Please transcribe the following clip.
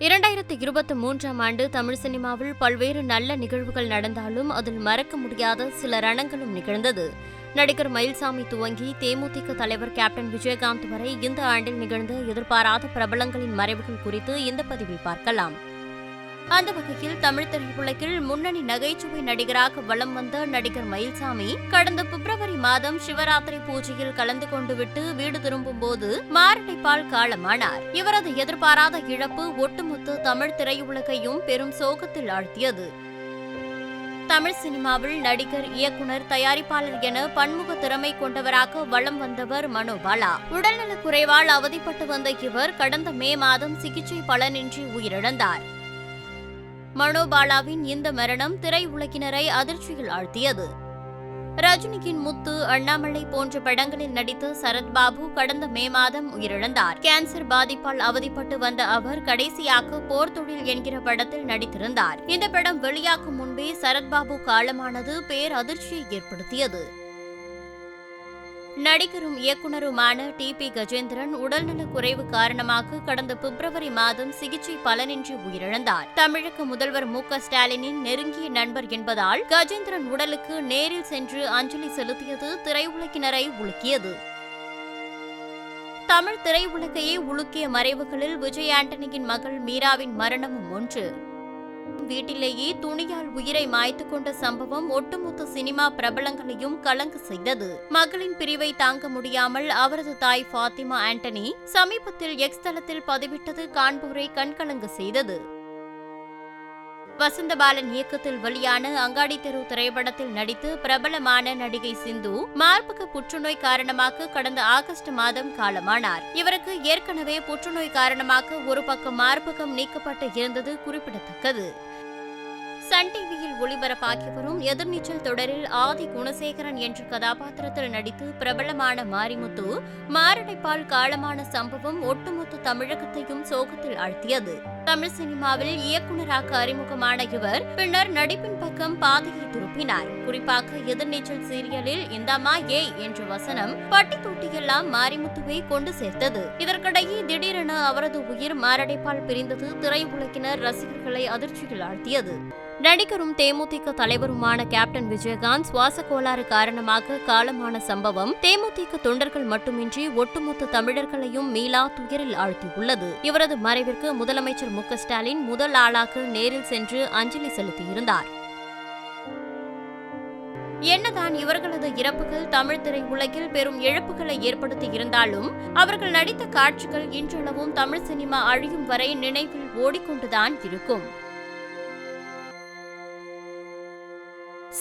இரண்டாயிரத்தி இருபத்தி மூன்றாம் ஆண்டு தமிழ் சினிமாவில் பல்வேறு நல்ல நிகழ்வுகள் நடந்தாலும் அதில் மறக்க முடியாத சில ரணங்களும் நிகழ்ந்தது. நடிகர் மயில்சாமி துவங்கி தேமுதிக தலைவர் கேப்டன் விஜயகாந்த் வரை இந்த ஆண்டில் நிகழ்ந்த எதிர்பாராத பிரபலங்களின் மறைவுகள் குறித்து இந்த பதிவில் பார்க்கலாம். அந்த வகையில் தமிழ் திரையுலகில் முன்னணி நகைச்சுவை நடிகராக வலம் வந்த நடிகர் மயில்சாமி கடந்த பிப்ரவரி மாதம் சிவராத்திரி பூஜையில் கலந்து கொண்டு விட்டு வீடு திரும்பும் போது மாரடைப்பால் காலமானார். இவரது எதிர்பாராத இழப்பு ஒட்டுமொத்த தமிழ் திரையுலகையும் பெரும் சோகத்தில் ஆழ்த்தியது. தமிழ் சினிமாவில் நடிகர் இயக்குனர் தயாரிப்பாளர் என பன்முக திறமை கொண்டவராக வலம் வந்தவர் மனோபாலா உடல்நலக் குறைவால் அவதிப்பட்டு வந்த இவர் கடந்த மே மாதம் சிகிச்சை பலனின்றி உயிரிழந்தார். மனோபாலாவின் இந்த மரணம் திரையுலகினரை அதிர்ச்சியில் ஆழ்த்தியது. ரஜினியின் முத்து அண்ணாமலை போன்ற படங்களில் நடித்து சரத்பாபு கடந்த மே மாதம் உயிரிழந்தார். கேன்சர் பாதிப்பால் அவதிப்பட்டு வந்த அவர் கடைசியாக போர் தொழில் என்கிற படத்தில் நடித்திருந்தார். இந்த படம் வெளியாகும் முன்பே சரத்பாபு காலமானது பேரதிர்ச்சியை ஏற்படுத்தியது. நடிகரும் இயக்குனருமான டி பி கஜேந்திரன் உடல்நலக் குறைவு காரணமாக கடந்த பிப்ரவரி மாதம் சிகிச்சை பலனின்றி உயிரிழந்தார். தமிழக முதல்வர் மு க ஸ்டாலினின் நெருங்கிய நண்பர் என்பதால் கஜேந்திரன் உடலுக்கு நேரில் சென்று அஞ்சலி செலுத்தியது திரையுலகினரை உலுக்கியது. தமிழ் திரையுலகையே உலுக்கிய மறைவுகளில் விஜய் ஆண்டனியின் மகள் மீராவின் மரணமும் ஒன்று. வீட்டிலேயே துணியால் உயிரை மாய்த்து கொண்ட சம்பவம் ஒட்டுமொத்த சினிமா பிரபலங்களையும் கலங்க செய்தது. மகளின் பிரிவை தாங்க முடியாமல் அவரது தாய் ஃபாத்திமா ஆண்டனி சமீபத்தில் எக்ஸ் தளத்தில் பதிவிட்டது காண்போரை கண்கலங்க செய்தது. வசந்தபாலன் இயக்கத்தில் வெளியான அங்காடி தெரு திரைப்படத்தில் நடித்து பிரபலமான நடிகை சிந்து மார்பக புற்றுநோய் காரணமாக கடந்த ஆகஸ்ட் மாதம் காலமானார். இவருக்கு ஏற்கனவே புற்றுநோய் காரணமாக ஒரு பக்கம் மார்பகம் நீக்கப்பட்டு இருந்தது குறிப்பிடத்தக்கது. சன் டிவியில் ஒளிபரப்பாகி வரும் எதிர்நீச்சல் தொடரில் ஆதி குணசேகரன் என்ற கதாபாத்திரத்தில் நடித்து பிரபலமான மாரிமுத்து மாரடைப்பால் காலமான சம்பவம் ஒட்டுமொத்த தமிழகத்தையும் சோகத்தில் ஆழ்த்தியது. தமிழ் சினிமாவில் இயக்குநராக அறிமுகமான இவர் பின்னர் நடிப்பின் பக்கம் பாதையை திருப்பினார். குறிப்பாக எதிர்நீச்சல் சீரியலில் இந்தம்மா ஏய் என்ற வசனம் பட்டி தொட்டியெல்லாம் மாரிமுத்துவை கொண்டு சேர்த்தது. இதற்கிடையே திடீரென அவரது உயிர் மாரடைப்பால் பிரிந்தது திரையுலகினர் ரசிகர்களை அதிர்ச்சியில் ஆழ்த்தியது. நடிகரும் தேமுதிக தலைவருமான கேப்டன் விஜயகாந்த் சுவாச கோளாறு காரணமாக காலமான சம்பவம். தேமுதிக தொண்டர்கள் மட்டுமின்றி ஒட்டுமொத்த தமிழர்களையும் மீளா துயரில் ஆழ்த்தியுள்ளது. இவரது மறைவிற்கு முதலமைச்சர் மு ஸ்டாலின் முதல் ஆளாக நேரில் சென்று அஞ்சலி செலுத்தியிருந்தார். என்னதான் இவர்களது இறப்புகள் தமிழ் திரை உலகில் பெரும் இழப்புகளை ஏற்படுத்தி இருந்தாலும் அவர்கள் நடித்த காட்சிகள் இன்றளவும் தமிழ் சினிமா அழியும் வரை நினைவில் ஓடிக்கொண்டுதான் இருக்கும்.